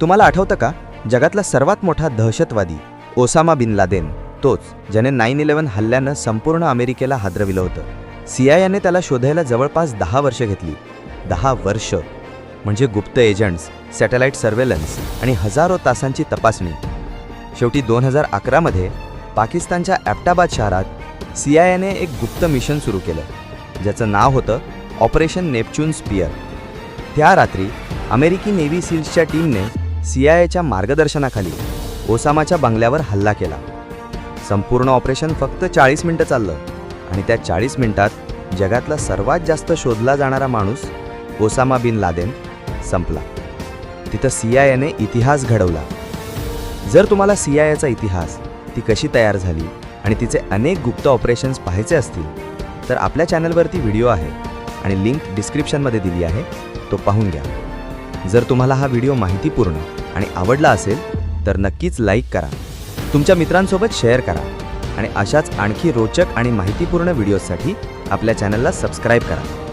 तुम्हाला आठवतं का? जगातला सर्वात मोठा दहशतवादी ओसामा बिन लादेन. तोच ज्याने नाईन इलेव्हन हल्ल्यानं संपूर्ण अमेरिकेला हादरविलं होतं. सीआयएने त्याला शोधायला जवळपास दहा वर्ष घेतली. दहा वर्ष. म्हणजे गुप्त एजंट्स सॅटेलाईट सर्वेलन्स आणि हजारो तासांची तपासणी. शेवटी दोन हजार अकरामध्ये पाकिस्तानच्या ॲप्टाबाद शहरात सी एक गुप्त मिशन सुरू केलं. ज्याचं नाव होतं ऑपरेशन नेपच्यून स्पियर. त्या रात्री अमेरिकी नेव्ही सील्सच्या टीमने सी मार्गदर्शनाखाली ओसामाच्या बंगल्यावर हल्ला केला. संपूर्ण ऑपरेशन फक्त चाळीस मिनटं चाललं आणि त्या चाळीस मिनिटात जगातला सर्वात जास्त शोधला जाणारा माणूस ओसामा बिन लादेन संपला. तिथं सी इतिहास घडवला. जर तुम्हाला सी आय एचा इतिहास ती कशी तयार झाली आणि तिचे अनेक गुप्त ऑपरेशन्स पाहायचे असतील तर आपल्या चॅनलवरती व्हिडिओ आहे आणि लिंक डिस्क्रिप्शनमध्ये दिली आहे तो पाहून घ्या. जर तुम्हाला हा व्हिडिओ माहितीपूर्ण आणि आवडला असेल तर नक्कीच लाईक करा. तुमच्या मित्रांसोबत शेअर करा. आणि अशाच आणखी रोचक आणि माहितीपूर्ण व्हिडिओजसाठी आपल्या चॅनलला सबस्क्राईब करा.